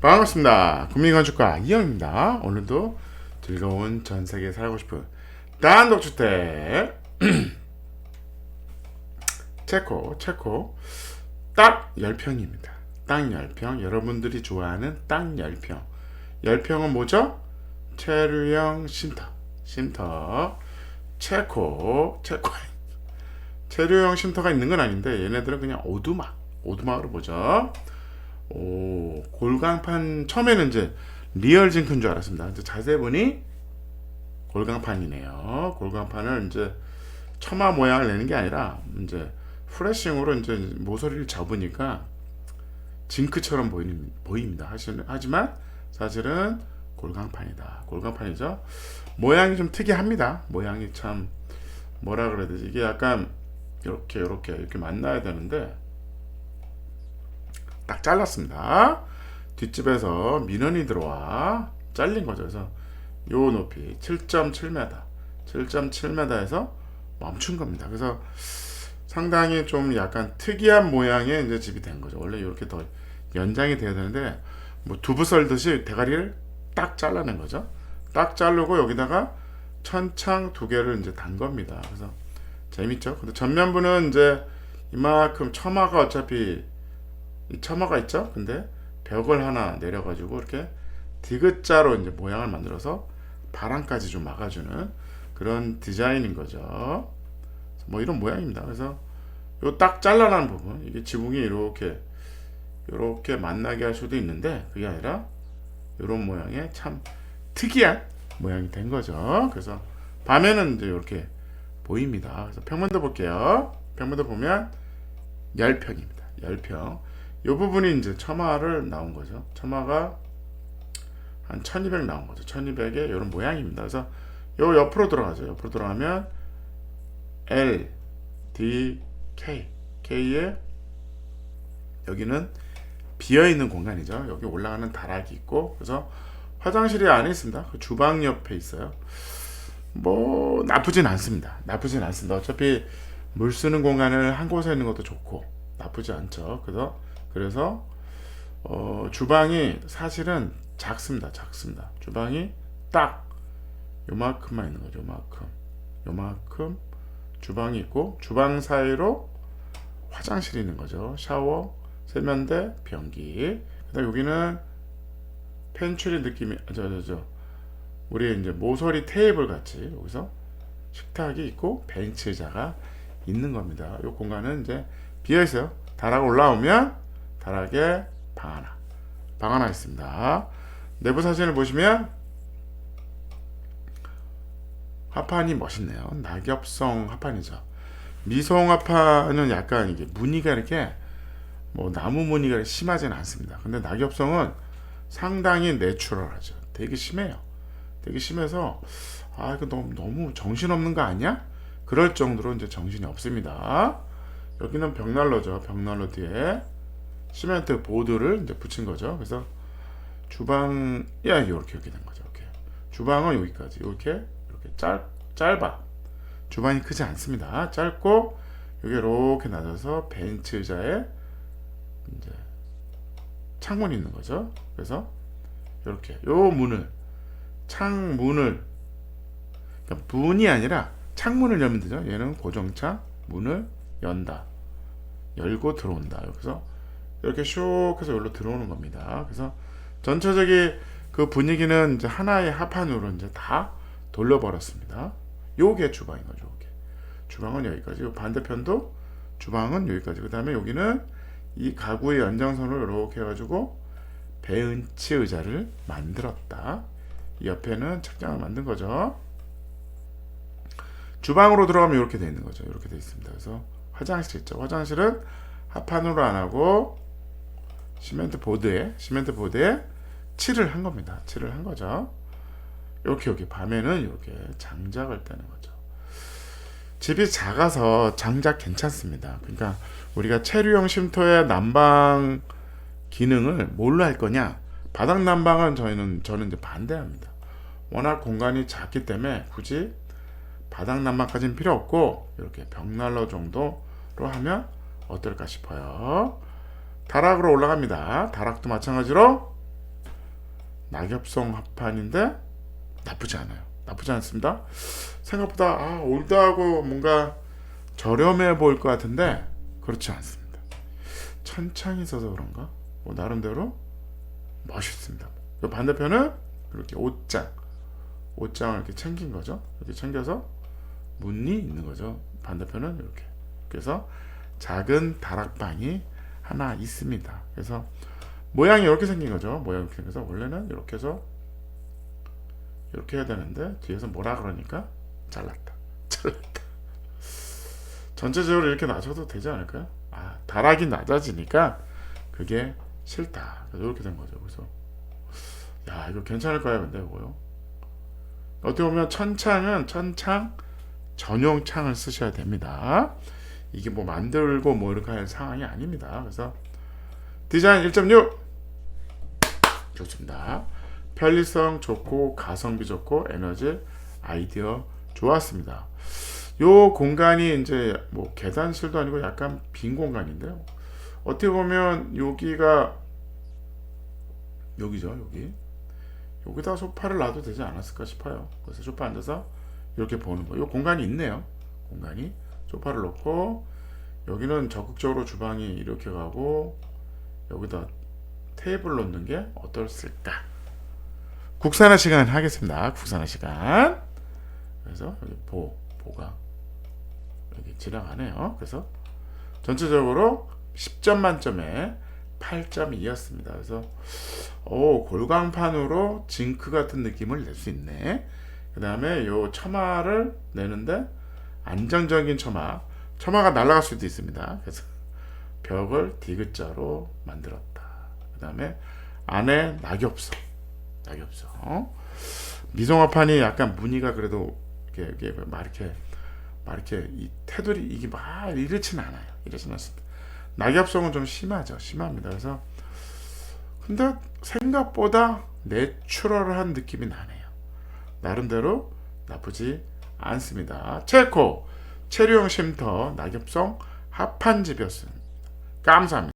반갑습니다. 국민건축가 이영입니다. 오늘도 즐거운 전 세계 살고 싶은 단독주택 체코 체코 딱 10평입니다. 딱 10평 여러분들이 좋아하는 딱 10평 10평은 뭐죠? 체류형 쉼터 쉼터 체코 체코 체류형 쉼터가 있는 건 아닌데 얘네들은 그냥 오두막 오두막으로 보죠. 오, 골강판 처음에는 이제 리얼 징크인 줄 알았습니다. 이제 자세히 보니 골강판이네요. 골강판을 이제 처마 모양을 내는 게 아니라 이제 프레싱으로 이제 모서리를 접으니까 징크처럼 보이는, 보입니다. 하지만 사실은 골강판이다. 골강판이죠. 모양이 좀 특이합니다. 모양이 참 뭐라 그래야 되지? 이게 약간 이렇게 이렇게 이렇게 만나야 되는데 딱 잘랐습니다. 뒷집에서 민원이 들어와 잘린 거죠. 그래서 요 높이 7.7m, 7.7m에서 멈춘 겁니다. 그래서 상당히 좀 약간 특이한 모양의 이제 집이 된 거죠. 원래 이렇게 더 연장이 돼야 되는데 뭐 두부 썰듯이 대가리를 딱 잘라낸 거죠. 딱 자르고 여기다가 천창 두 개를 이제 단 겁니다. 그래서 재밌죠. 근데 전면부는 이제 이만큼 처마가 어차피 이 처마가 있죠. 근데 벽을 하나 내려가지고 이렇게 디귿자로 이제 모양을 만들어서 바람까지 좀 막아주는 그런 디자인인 거죠. 뭐 이런 모양입니다. 그래서 요 딱 잘라난 부분 이게 지붕이 이렇게 이렇게 만나게 할 수도 있는데 그게 아니라 이런 모양의 참 특이한 모양이 된 거죠. 그래서 밤에는 이제 이렇게 보입니다. 그래서 평면도 볼게요. 평면도 보면 10평입니다. 10평. 이 부분이 이제 처마를 나온 거죠. 처마가 한 1200 나온 거죠. 1200에 이런 모양입니다. 그래서 요 옆으로 들어가죠. 옆으로 들어가면 L, D, K. K에 여기는 비어 있는 공간이죠. 여기 올라가는 다락이 있고 그래서 화장실이 안에 있습니다. 그 주방 옆에 있어요. 뭐 나쁘진 않습니다. 나쁘진 않습니다. 어차피 물 쓰는 공간을 한 곳에 있는 것도 좋고 나쁘지 않죠. 그래서 그래서 어, 주방이 사실은 작습니다. 작습니다. 주방이 딱 요만큼만 있는 거죠. 요만큼. 요만큼 주방이 있고 주방 사이로 화장실이 있는 거죠. 샤워, 세면대, 변기. 그다음 여기는 펜츄리 느낌이 저저 저 우리 이제 모서리 테이블 같이 여기서 식탁이 있고 벤치 의자가 있는 겁니다. 이 공간은 이제 비어 있어요. 다락 올라오면 다락에 방 하나, 방 하나 있습니다. 내부 사진을 보시면 합판이 멋있네요. 낙엽성 합판이죠. 미송 합판은 약간 이게 무늬가 이렇게 뭐 나무 무늬가 심하지는 않습니다. 근데 낙엽성은 상당히 내추럴하죠. 되게 심해요. 되게 심해서 아 이거 너무 너무 정신 없는 거 아니야? 그럴 정도로 이제 정신이 없습니다. 여기는 벽난로죠. 벽난로 뒤에 시멘트 보드를 이제 붙인 거죠. 그래서 주방 야 이렇게 이렇게 된 거죠. 이렇게 주방은 여기까지 이렇게 이렇게 짧 짧아 주방이 크지 않습니다. 짧고 여기 이렇게 낮아서 벤츠 의자에 이제 창문이 있는 거죠. 그래서 이렇게 요 문을 창문을 그러니까 문이 아니라 창문을 열면 되죠. 얘는 고정차 문을 연다. 열고 들어온다. 여기서 이렇게 슉 해서 여기로 들어오는 겁니다. 그래서 전체적인 그 분위기는 이제 하나의 합판으로 이제 다 돌려버렸습니다. 요게 주방인 거죠. 요게. 주방은 여기까지. 요 반대편도 주방은 여기까지. 그 다음에 여기는 이 가구의 연장선을 이렇게 해가지고 베은치 의자를 만들었다. 이 옆에는 책장을 만든 거죠. 주방으로 들어가면 이렇게 돼 있는 거죠. 이렇게 돼 있습니다. 그래서 화장실 있죠. 화장실은 합판으로 안 하고 시멘트 보드에 시멘트 보드에 칠을 한 겁니다. 칠을 한 거죠. 이렇게 여기 밤에는 이렇게 장작을 떼는 거죠. 집이 작아서 장작 괜찮습니다. 그러니까 우리가 체류형 쉼터의 난방 기능을 뭘로 할 거냐? 바닥 난방은 저희는 저는 이제 반대합니다. 워낙 공간이 작기 때문에 굳이 바닥 난방까지는 필요 없고 이렇게 벽난로 정도로 하면 어떨까 싶어요. 다락으로 올라갑니다. 다락도 마찬가지로 낙엽성 합판인데 나쁘지 않아요. 나쁘지 않습니다. 생각보다 아, 올드하고 뭔가 저렴해 보일 것 같은데 그렇지 않습니다. 천창이 있어서 그런가? 뭐 나름대로 멋있습니다. 이 반대편은 이렇게 옷장, 옷장을 이렇게 챙긴 거죠. 이렇게 챙겨서 문이 있는 거죠. 반대편은 이렇게. 그래서 작은 다락방이 하나 있습니다. 그래서 모양이 이렇게 생긴 거죠. 모양이 이렇게 생겨서 원래는 이렇게 해서 이렇게 해야 되는데 뒤에서 뭐라 그러니까 잘랐다. 잘랐다. 전체적으로 이렇게 놔줘도 되지 않을까요? 아, 다락이 낮아지니까 그게 싫다. 이렇게 된 거죠. 그래서 야 이거 괜찮을까요? 근데 이거요. 어떻게 보면 천창은 천창 전용 창을 쓰셔야 됩니다. 이게 뭐 만들고 뭐 이렇게 할 상황이 아닙니다. 그래서 디자인 1.6 좋습니다. 편리성 좋고 가성비 좋고 에너지 아이디어 좋았습니다. 요 공간이 이제 뭐 계단실도 아니고 약간 빈 공간인데요. 어떻게 보면 여기가 여기죠 여기 여기다 소파를 놔도 되지 않았을까 싶어요. 그래서 소파 앉아서 이렇게 보는 거. 요 공간이 있네요. 공간이 소파를 놓고 여기는 적극적으로 주방이 이렇게 가고 여기다 테이블 놓는 게 어떨까? 국산화 시간 하겠습니다. 국산화 시간. 그래서 여기 보 보가 여기 지나가네요. 그래서 전체적으로 10점 만점에 8.2였습니다. 그래서 오 골광판으로 징크 같은 느낌을 낼 수 있네. 그 다음에 요 처마를 내는데 안정적인 처마. 처마가 날아갈 수도 있습니다. 그래서 벽을 디귿자로 만들었다. 그 다음에 안에 낙엽성. 낙엽성. 미성화판이 약간 무늬가 그래도 이렇게, 이렇게 막 이렇게 막 이렇게 이 테두리 이게 막 이렇지는 않아요. 이렇지는 않습니다. 낙엽성은 좀 심하죠. 심합니다. 그래서 근데 생각보다 내추럴한 느낌이 나네요. 나름대로 나쁘지 않습니다. 체코 체류형 쉼터 낙엽성 합판집이었습니다. 감사합니다.